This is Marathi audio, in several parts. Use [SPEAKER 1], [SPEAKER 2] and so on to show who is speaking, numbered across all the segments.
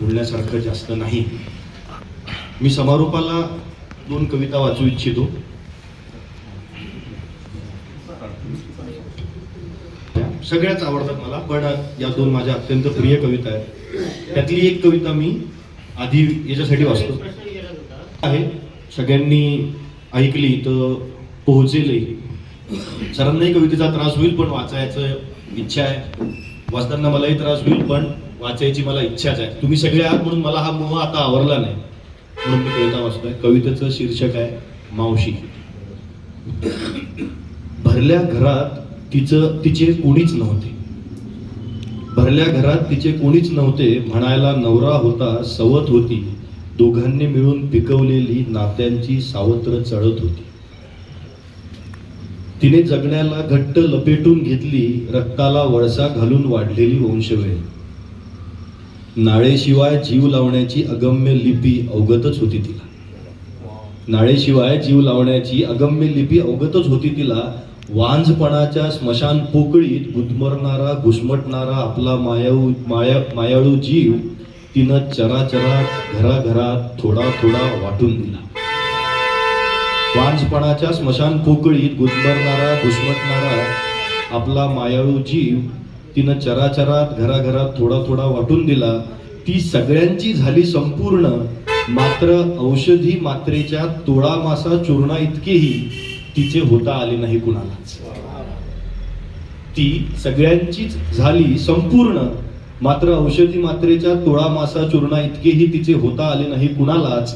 [SPEAKER 1] बोलण्यासारखं जास्त नाही. मी समारोपाला दोन कविता वाचू इच्छितो. सगळ्याच आवडतात मला पण या दोन माझ्या अत्यंत प्रिय कविता आहेत. त्यातली एक कविता मी आधी याच्यासाठी वाचतो. आहे सगळ्यांनी ऐकली तर पोहोचेलही. सरांनाही कवितेचा त्रास होईल पण वाचायचं इच्छा आहे. वाचताना मलाही त्रास होईल पण वाचायची मला इच्छाच आहे. तुम्ही सगळे आहात म्हणून मला हा मोह आता आवरला नाही. म्हणून मी कविता वाचतोय. कवितेचं शीर्षक आहे मावशी. भरल्या घरात तिचं तिचे कोणीच नव्हते. भरल्या घरात तिचे कोणीच नव्हते. म्हणायला नवरा होता सवत होती. दोघांनी मिळून पिकवलेली नात्यांची सावत्र चढत होती. तिने जगण्याला घट्ट लपेटून घेतली. रक्ताला वळसा घालून वाढलेली वंशवेळ नाळेशिवाय जीव लावण्याची अगम्य लिपी अवगतच होती तिला. नाळेशिवाय जीव लावण्याची अगम्य लिपी अवगतच होती तिला. वांझपणाच्या स्मशान पोकळीत गुदमरणारा घुसमटणारा आपला मायाळू माया मायाळू जीव तिनं चराचरा घराघरात थोडा थोडा वाटून दिला. वांझपणाच्या स्मशान पोकळीत गुदमरणारा घुसमटणारा आपला मायाळू जीव तिनं चराचरात घराघरात थोडा थोडा वाटून दिला ती सगळ्यांची झाली संपूर्ण. मात्र औषधी मात्रेच्या तोळा मासा चूर्णा इतकेही तिचे होता आले नाही कुणालाच. ती सगळ्यांचीच झाली संपूर्ण. मात्र औषधी मात्रेच्या तोळा मासा चूर्णा इतकेही तिचे होता आले नाही कुणालाच.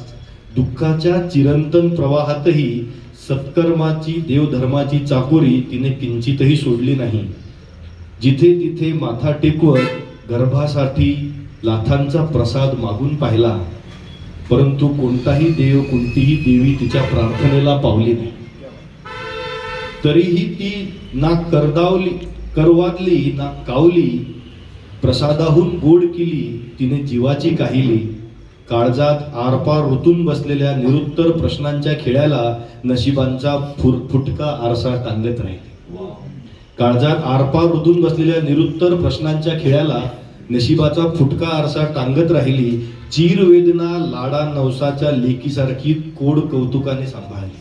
[SPEAKER 1] दुःखाच्या चिरंतन प्रवाहातही सत्कर्माची देवधर्माची चाकोरी तिने किंचितही सोडली नाही. जिथे तिथे माथा टेकवत गर्भासाठी लाथांचा प्रसाद मागून पाहिला. परंतु कोणताही देव कोणतीही देवी तिच्या प्रार्थनेला पावली नाही. तरीही ती ना करदावली करवादली ना कावली प्रसादाहून गोड केली तिने जीवाची काहिली. काळजात आरपार ऋतून बसलेल्या निरुत्तर प्रश्नांच्या खेळ्याला नशिबांचा फुर फुटका आरसा टांगत राहील. काळजात आरपार रुजून बसलेल्या निरुत्तर प्रश्नांच्या खेळाला नशिबाचा फुटका आरसा टांगत राहिली चीरवेदना लाडा नवसाच्या लेकीसारखी कोड कौतुकाने सांभाळली.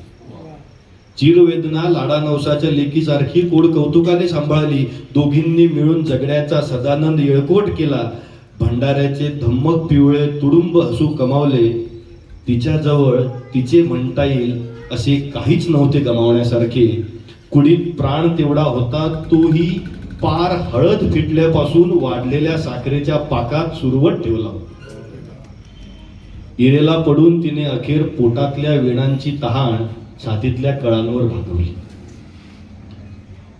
[SPEAKER 1] चिरवेदना लाडा नवसाच्या लेकीसारखी कोड कौतुकाने सांभाळली दोघींनी मिळून जगण्याचा सदानंद येळकोट केला भंडाऱ्याचे धम्मक पिवळे तुडुंब हसू कमावले तिच्याजवळ तिचे म्हणता येईल असे काहीच नव्हते गमावण्यासारखे. कुडीत प्राण तेवढा होता तोही पार हळद फिटल्यापासून वाढलेल्या साखरेच्या पाकात सुरवत ठेवला. इरेला पडून तिने अखेर पोटातल्या वेणांची तहान छातीतल्या कळांवर भागवली.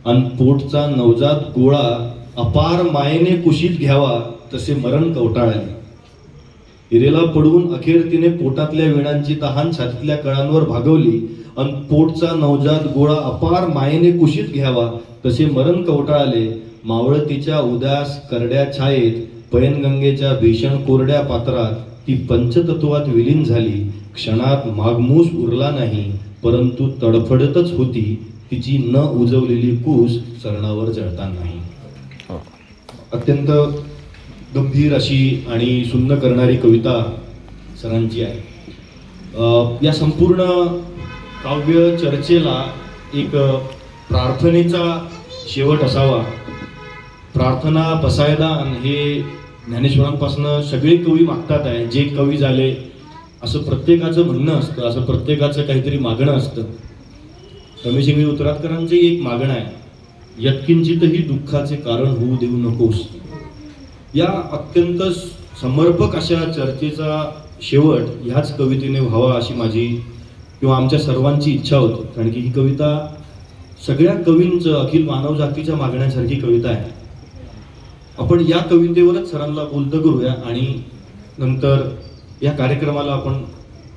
[SPEAKER 1] अन पोटचा नवजात गोळा अपार मायेने कुशीत घ्यावा तसे मरण कवटाळले. इरेला पडून अखेर तिने पोटातल्या वेणांची तहान छातीतल्या कळांवर भागवली अन पोटचा नवजात गोळा अपार मायेने कुशीत घ्यावा तसे मरण कवटाळले. मावळतीच्या उदास करड्या छायेत पैनगंगेच्या भीषण कोरड्या पात्रात ती पंचतत्वात विलीन झाली. क्षणात मागमूस उरला नाही परंतु तडफडतच होती. तिची न उजवलेली कूस चरणावर जळता नाही अत्यंत गंभीर अशी आणि सुन्न करणारी कविता सरांची आहे. या संपूर्ण काव्य चर्चेला एक प्रार्थनेचा शेवट असावा. प्रार्थना पसायदान हे ज्ञानेश्वरांपासून सगळे कवी मागतात आहे. जे कवी झाले असं प्रत्येकाचं म्हणणं असतं असं प्रत्येकाचं काहीतरी मागणं असतं. रमेश इंगळे एक मागणं आहे. यत्किंचितही दुःखाचे कारण होऊ देऊ नकोस. या अत्यंत समर्पक अशा चर्चेचा शेवट ह्याच कवितेने व्हावा अशी माझी किंवा आमच्या सर्वांची इच्छा होती. कारण की ही कविता सगळ्या कवींचं अखिल मानवजातीच्या मागण्यासारखी कविता आहे. आपण या कवितेवरच सरांना बोलतं करूया आणि नंतर या कार्यक्रमाला आपण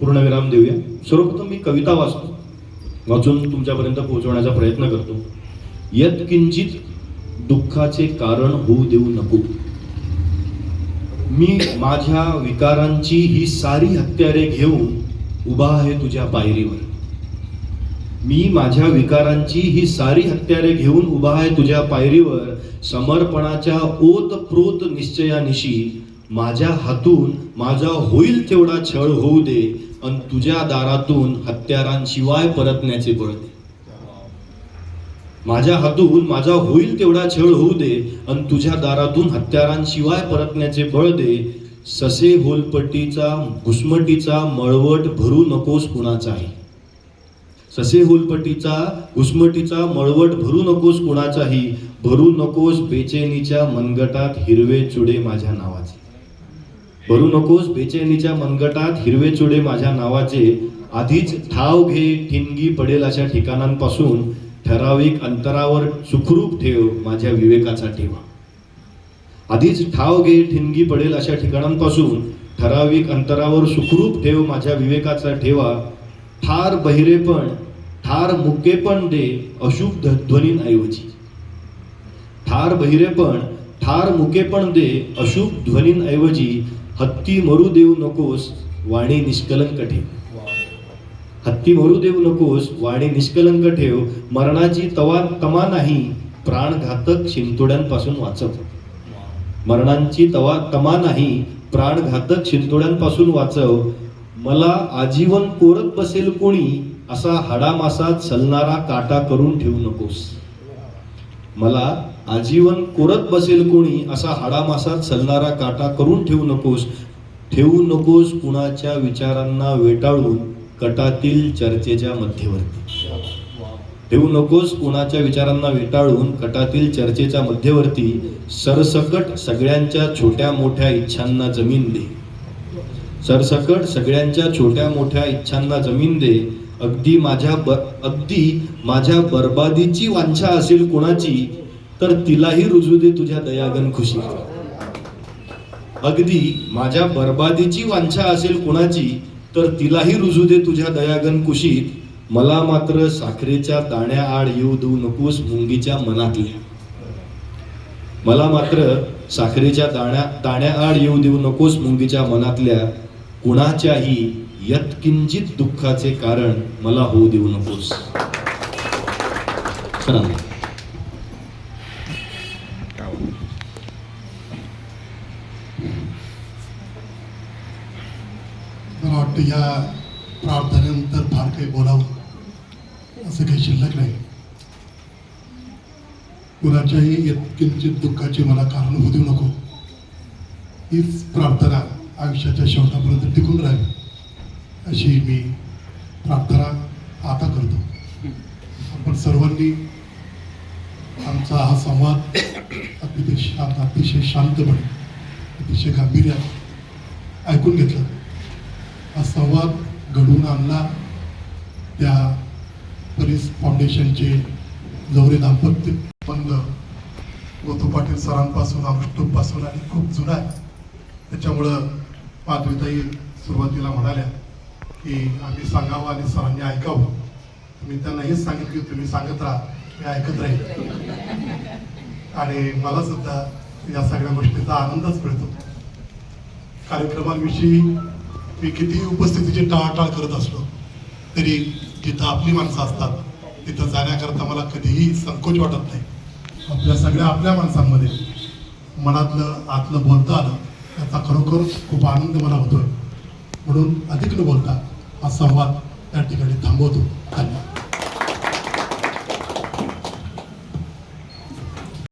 [SPEAKER 1] पूर्णविराम देऊया. सर्वप्रथम मी कविता वाचतो. वाचून तुमच्यापर्यंत पोहोचवण्याचा प्रयत्न करतो. यत किंचित दुःखाचे कारण होऊ देऊ नको. मी माझ्या विकारांची ही सारी हत्यारे घेऊन उभा आहे तुझ्या पायरीवर. मी माझ्या विकारांची ही सारी हत्यारे घेऊन उभा आहे तुझ्या पायरीवर समर्पणाच्या ओतप्रोत निश्चयानिशी माझ्या हातून माझा होईल तेवढा छळ होऊ दे अन तुझ्या दारातून हत्यारांशिवाय परतण्याचे बळ दे. माझ्या हातून माझा होईल तेवढा छळ होऊ दे आणि तुझ्या दारातून हत्यारांशिवाय परतण्याचे बळ दे ससे होलपट्टीचा घुसमटीचा मळवट भरू नकोस कुणाचाही. ससे होलपट्टीचा घुसमटीचा मळवट भरू नकोस कुणाचाही भरू नकोस बेचैनीच्या मनगटात हिरवे चुडे माझ्या नावाचे. भरू नकोस बेचैनीच्या मनगटात हिरवे चुडे माझ्या नावाचे. आधीच ठाव घे ठिणगी पडेल अशा ठिकाणांपासून. ठराविक अंतरावर सुखरूप ठेव माझ्या विवेकाचा ठेवा. आधीच ठाव घे ठिणगी पडेल अशा ठिकाणांपासून ठराविक अंतरावर सुखरूप ठेव माझ्या विवेकाचा ठेवा. ठार बहिरेपण ठार मुकेपण दे अशुभ ध- ध्वनींऐवजी. ठार बहिरेपण ठार मुकेपण दे अशुभ ध्वनींऐवजी. हत्ती मरू देऊ नकोस वाणी निष्कलंक ठेव. हत्ती मरू देऊ नकोस वाणी निष्कलंक ठेव. मरणाची तवा तमा नाही प्राणघातक शिंतोड्यांपासून वाचव. मरणांची तवा तमा नाही प्राणघातक शिंतोड्यांपासून वाचव. मला आजीवन कोरत बसेल कोणी असा हाडामासात चलणारा काटा करून ठेवू नकोस. मला आजीवन कोरत बसेल कोणी असा हाडामासात चलणारा काटा करून ठेवू नकोस. ठेवू नकोस कुणाच्या विचारांना वेटाळून कटातील चर्चेच्या मध्यवर्ती. देऊ नकोस कुणाच्या विचारांना वेटाळून कटातील चर्चेच्या मध्यवर्ती सरसकट सगळ्यांच्या छोट्या मोठ्या इच्छांना जमीन दे. सरसकट सगळ्यांच्या छोट्या मोठ्या इच्छांना जमीन दे. अगदी माझ्या ब अगदी माझ्या बर्बादीची वांछा असेल कोणाची तर तिलाही रुजू दे तुझ्या दयागन खुशी. अगदी माझ्या बर्बादीची वांछा असेल कोणाची तर तिलाही रुजू दे तुझ्या दयागन कुशीत. मला मात्र साखरेच्या दाण्याआड येऊ देऊ नकोस मुंगीच्या मनातल्या. मला मात्र साखरेच्या दाण्या दाण्याआड येऊ देऊ नकोस मुंगीच्या मनातल्या कुणाच्याही यत्किंचित दुःखाचे कारण मला होऊ देऊ नकोस.
[SPEAKER 2] मला वाटतं या प्रार्थनेनंतर फार काही बोलावं. असं काही शिल्लक नाही कुणाच्याही किंचित दुःखाची मला कारण होऊ देऊ नको. हीच प्रार्थना आयुष्याच्या शेवटापर्यंत टिकून राहील. अशी मी प्रार्थना आता करतो. आपण सर्वांनी आमचा हा संवाद अतिशय शांत अतिशय शांतपणे अतिशय गांभीर्यात ऐकून घेतलं. हा संवाद घडवून आणला त्या फाउंडेशनचे जवरे दाम्पत्य बंद. गोतू पाटील सरांपासून अनुष्टूपपासून आणि खूप जुना आहे. त्याच्यामुळं माधवीताई सुरुवातीला म्हणाल्या की आम्ही सांगावं आणि सरांनी ऐकावं. मी त्यांना हेच सांगितलं की तुम्ही सांगत राहा मी ऐकत राहील आणि मला सुद्धा या सगळ्या गोष्टीचा आनंदच मिळतो. कार्यक्रमांविषयी मी कितीही उपस्थितीची टाळाटाळ करत असलो तरी जिथं आपली माणसं असतात तिथं जाण्याकरता मला कधीही संकोच वाटत नाही. आपल्या सगळ्या आपल्या माणसांमध्ये मनातलं आतलं बोलता आलं त्याचा खरोखर खूप आनंद मला होतोय. म्हणून अधिक न बोलता हा संवाद त्या ठिकाणी थांबवतो. धन्यवाद.